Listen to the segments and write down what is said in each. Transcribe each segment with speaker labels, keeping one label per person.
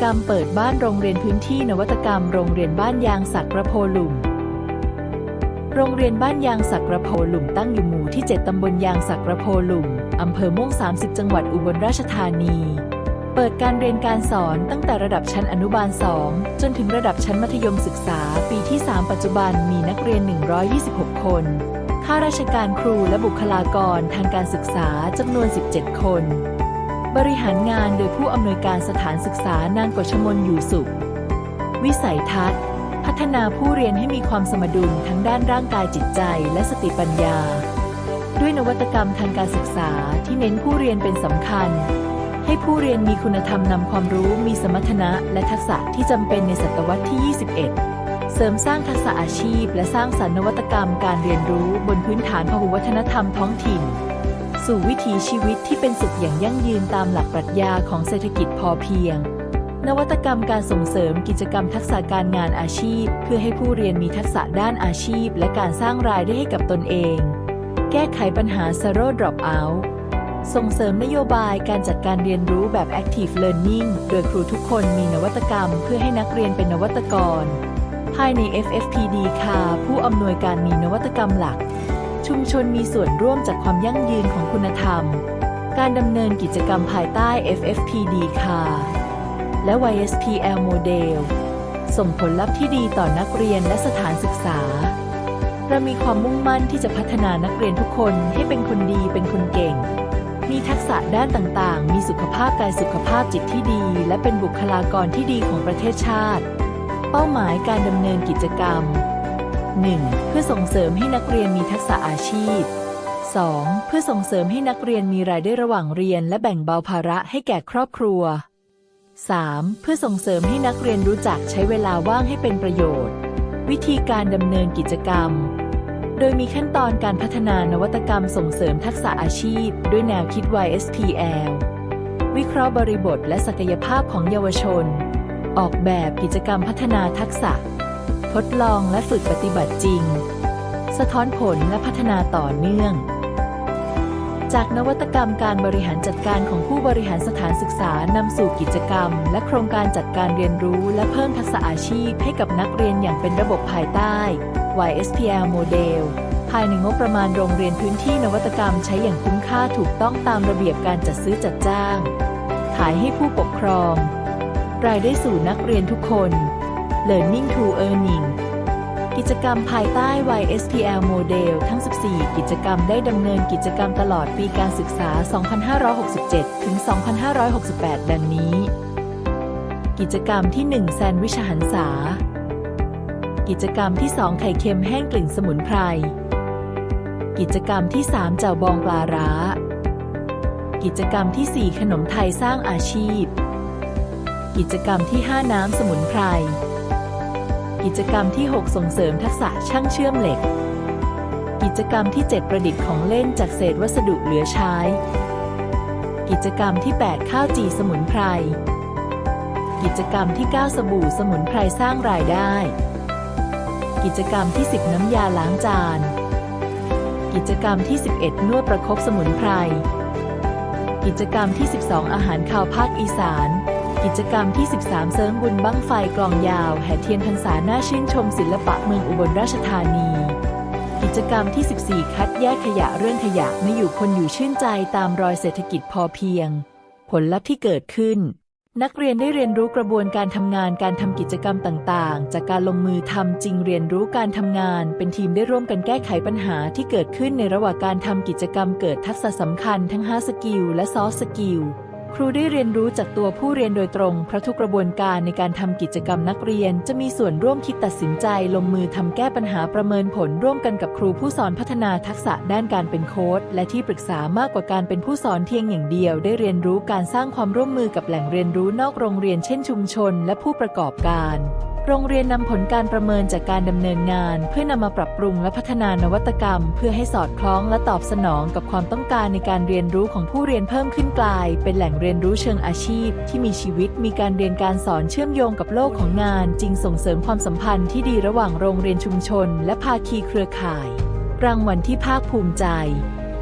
Speaker 1: กรรมเปิดบ้านโรงเรียนพื้นที่นวัตกรรม โรงเรียนบ้านยางสักกระโพหลุมโรงเรียนบ้านยางสักกระโพหลุมตั้งอยู่หมู่ที่ 7 ตำบลยางสักกระโพหลุมอำเภอม่วง 30 จังหวัดอุบลราชธานี เปิดการเรียนการสอนตั้งแต่ระดับชั้นอนุบาล 2 จนถึงระดับชั้นมัธยมศึกษา ปีที่ 3 ปัจจุบันมีนักเรียน 126 คน ข้าราชการครูและบุคลากรทางการศึกษาจำนวน 17 คน บริหารงานโดยผู้อำนวยการสถานศึกษานางกฤชมนอยู่สุข วิสัยทัศน์ พัฒนาผู้เรียนให้มีความสมดุลทั้งด้านร่างกายจิตใจและสติปัญญา ด้วยนวัตกรรมทางการศึกษาที่เน้นผู้เรียนเป็นสำคัญ ให้ผู้เรียนมีคุณธรรมนำความรู้มีสมรรถนะและทักษะที่จำเป็นในศตวรรษที่ 21เสริมสร้างทักษะอาชีพ และสร้างสรรค์นวัตกรรมการเรียนรู้บนพื้นฐานพหุวัฒนธรรมท้องถิ่น สู่วิถีชีวิตที่เป็นสุขอย่างยั่งยืนตามหลักปรัชญาของเศรษฐกิจพอเพียง นวัตกรรมการส่งเสริมกิจกรรมทักษะการงานอาชีพ เพื่อให้ผู้เรียนมีทักษะด้านอาชีพ และการสร้างรายได้ให้กับตนเอง แก้ไขปัญหา Zero Dropout ส่งเสริมนโยบายการจัดการเรียนรู้แบบ Active Learning โดยครูทุกคนมีนวัตกรรม เพื่อให้นักเรียนเป็นนวัตกร ภายใน FFPD ค่ะผู้อำนวยการมีนวัตกรรมหลัก ชุมชนมีส่วนร่วมจากความยั่งยืนของคุณธรรม การดำเนินกิจกรรมภายใต้ FFPD ค่ะและ YSPL โมเดลส่งผลลัพธ์ที่ดีต่อนักเรียนและสถานศึกษา เรามีความมุ่งมั่นที่จะพัฒนานักเรียนทุกคนให้เป็นคนดีเป็นคนเก่ง มีทักษะด้านต่างๆ มีสุขภาพกายสุขภาพจิตที่ดี และเป็นบุคลากรที่ดีของประเทศชาติ เป้าหมายการดำเนินกิจกรรม 1. เพื่อส่งเสริมให้นักเรียนมีทักษะอาชีพ 2. เพื่อส่งเสริมให้นักเรียนมีรายได้ระหว่างเรียน และแบ่งเบาภาระให้แก่ครอบครัว 3. เพื่อส่งเสริมให้นักเรียนรู้จักใช้เวลาว่างให้เป็นประโยชน์ วิธีการดำเนินกิจกรรม โดยมีขั้นตอนการพัฒนานวัตกรรมส่งเสริมทักษะอาชีพ ด้วยแนวคิด YSPL วิเคราะห์บริบทและศักยภาพของเยาวชน ออกแบบกิจกรรมพัฒนาทักษะ ทดลองและฝึกปฏิบัติจริง สะท้อนผลและพัฒนาต่อเนื่อง จากนวัตกรรมการบริหารจัดการของผู้บริหารสถานศึกษานำสู่กิจกรรม และโครงการจัดการเรียนรู้และเพิ่มทักษะอาชีพให้กับนักเรียนอย่างเป็นระบบภายใต้ YSPL โมเดลภายในงบประมาณโรงเรียนพื้นที่นวัตกรรมใช้อย่างคุ้มค่าถูกต้องตามระเบียบการจัดซื้อจัดจ้าง ขายให้ผู้ปกครอง รายได้สู่นักเรียนทุกคน Learning to Earning กิจกรรมภายใต้ YSPL โมเดลทั้ง 14 กิจกรรมได้ดำเนินกิจกรรมตลอดปีการศึกษา 2567 ถึง 2568 ดังนี้ กิจกรรมที่ 1 แซนวิชหันษา กิจกรรมที่ 2 ไข่เค็มแห้งกลิ่นสมุนไพร กิจกรรมที่ 3 เจ่าบองปลาร้า กิจกรรมที่ 4 ขนมไทยสร้างอาชีพ กิจกรรมที่ 5 น้ำสมุนไพร กิจกรรมที่ 6 ส่งเสริมทักษะช่างเชื่อมเหล็ก กิจกรรมที่ 7 ประดิษฐ์ของเล่นจากเศษวัสดุเหลือใช้ กิจกรรมที่ 8 ข้าวจีสมุนไพร กิจกรรมที่ 9 สบู่สมุนไพรสร้างรายได้ กิจกรรมที่ 10 น้ำยาล้างจาน กิจกรรมที่ 11 นวดประคบสมุนไพร กิจกรรมที่ 12 อาหารข่าวภาคอีสาน กิจกรรมที่ 13 เสริมบุญบั้งไฟกลองยาว แห่เทียนพรรษาหน้าชื่นชมศิลปะเมืองอุบลราชธานี กิจกรรมที่ 14 คัดแยกขยะเรื่องขยะไม่อยู่คนอยู่ชื่นใจตามรอยเศรษฐกิจพอเพียง ผลลัพธ์ที่เกิดขึ้น นักเรียนได้เรียนรู้กระบวนการทำงานการทำกิจกรรมต่างๆ จากการลงมือทำจริงเรียนรู้การทำงาน เป็นทีมได้ร่วมกันแก้ไขปัญหาที่เกิดขึ้นในระหว่างการทำกิจกรรมเกิดทักษะสำคัญทั้ง hard skill และ soft skill ครูได้เรียนรู้จากตัวผู้เรียนโดยตรง เพราะทุกกระบวนการในการทำกิจกรรมนักเรียน จะมีส่วนร่วมคิดตัดสินใจ ลงมือทำแก้ปัญหาประเมินผลร่วมกันกับครูผู้สอนพัฒนาทักษะด้านการเป็นโค้ดและที่ปรึกษามากกว่าการเป็นผู้สอนเพียงอย่างเดียว ได้เรียนรู้การสร้างความร่วมมือกับแหล่งเรียนรู้นอกโรงเรียนเช่นชุมชน และผู้ประกอบการ โรงเรียนนำผลการประเมินจากการดำเนินงาน เพื่อนำมาปรับปรุงและพัฒนานวัตกรรม เพื่อให้สอดคล้องและตอบสนองกับความต้องการในการเรียนรู้ของผู้เรียนเพิ่มขึ้นกลาย เป็นแหล่งเรียนรู้เชิงอาชีพ ที่มีชีวิตมีการเรียนการสอนเชื่อมโยงกับโลกของงาน จึงส่งเสริมความสัมพันธ์ที่ดีระหว่างโรงเรียนชุมชน และภาคีเครือข่าย รางวัลที่ภาคภูมิใจ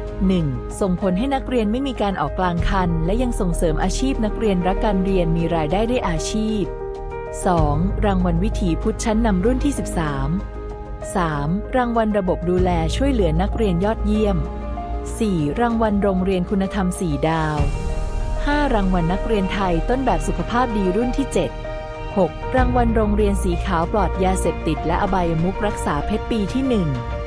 Speaker 1: 1. ส่งผลให้นักเรียนไม่มีการออกกลางคัน และยังส่งเสริมอาชีพนักเรียนรักการเรียนมีรายได้ได้อาชีพ 2. รางวัลวิถีพุทธชั้นนำรุ่นที่ 13 3. รางวัลระบบดูแลช่วยเหลือนักเรียนยอดเยี่ยม 4. รางวัลโรงเรียนคุณธรรม 4 ดาว 5. รางวัลนักเรียนไทยต้นแบบสุขภาพดีรุ่นที่ 7 6. รางวัลโรงเรียนสีขาวปลอดยาเสพติดและอบายมุกรักษาเพชรปีที่ 1